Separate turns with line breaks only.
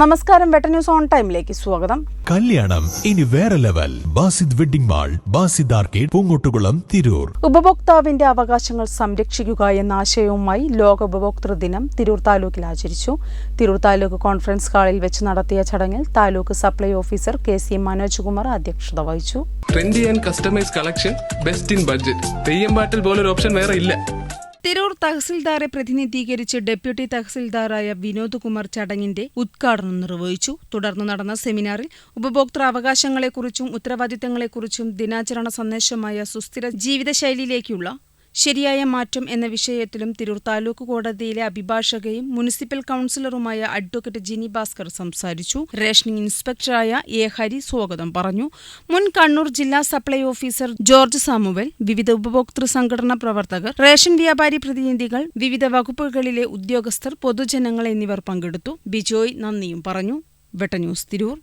നമസ്കാരം വെട്ട news on ടൈമിലേക്ക് സ്വാഗതം.
കല്യാണം ഇനി വേറെ level. Basid wedding mall Basid arcade Poongottukulam Tirur.
ഉപഭോക്താവിന്റെ അവകാശങ്ങൾ സംരക്ഷിക്കുക എന്ന ആശയവുമായി ലോക ഉപഭോക്തൃ ദിനം തിരൂർ താലൂക്കിൽ ആചരിച്ചു. തിരൂർ താലൂക്ക് കോൺഫറൻസ് ഹാളിൽ വെച്ച് നടത്തിയ ചടങ്ങിൽ taluk supply officer K C Manoj Kumar അധ്യക്ഷത വഹിച്ചു.
Trendy and customise collection best in budget. Theyyam പാട്ടിൽ പോലൊരു ഓപ്ഷൻ വേറെ ഇല്ല.
തിരൂർ തഹസിൽദാരെ പ്രതിനിധീകരിച്ച് ഡെപ്യൂട്ടി തഹസിൽദാറായ വിനോദ് കുമാർ ചടങ്ങിന്റെ ഉദ്ഘാടനം നിർവഹിച്ചു. തുടർന്ന് നടന്ന സെമിനാറിൽ ഉപഭോക്തൃ അവകാശങ്ങളെക്കുറിച്ചും ഉത്തരവാദിത്തങ്ങളെക്കുറിച്ചും ദിനാചരണ സന്ദേശമായ സുസ്ഥിര ജീവിതശൈലിയിലേക്കുള്ള ശരിയായ മാറ്റം എന്ന വിഷയത്തിലും തിരൂർ താലൂക്ക് കോടതിയിലെ അഭിഭാഷകയും മുനിസിപ്പൽ കൌൺസിലറുമായ അഡ്വക്കേറ്റ് ജിനി ഭാസ്കർ സംസാരിച്ചു. റേഷനിംഗ് ഇൻസ്പെക്ടറായ എ ഹരി സ്വാഗതം പറഞ്ഞു. മുൻ കണ്ണൂർ ജില്ലാ സപ്ലൈ ഓഫീസർ ജോർജ് സാമുവൽ വിവിധ ഉപഭോക്തൃ സംഘടനാ പ്രവർത്തകർ റേഷൻ വ്യാപാരി പ്രതിനിധികൾ വിവിധ വകുപ്പുകളിലെ ഉദ്യോഗസ്ഥർ പൊതുജനങ്ങൾ എന്നിവർ പങ്കെടുത്തു. ബിജോയ് നന്ദിയും പറഞ്ഞു. വെട്ട ന്യൂസ് തിരൂർ.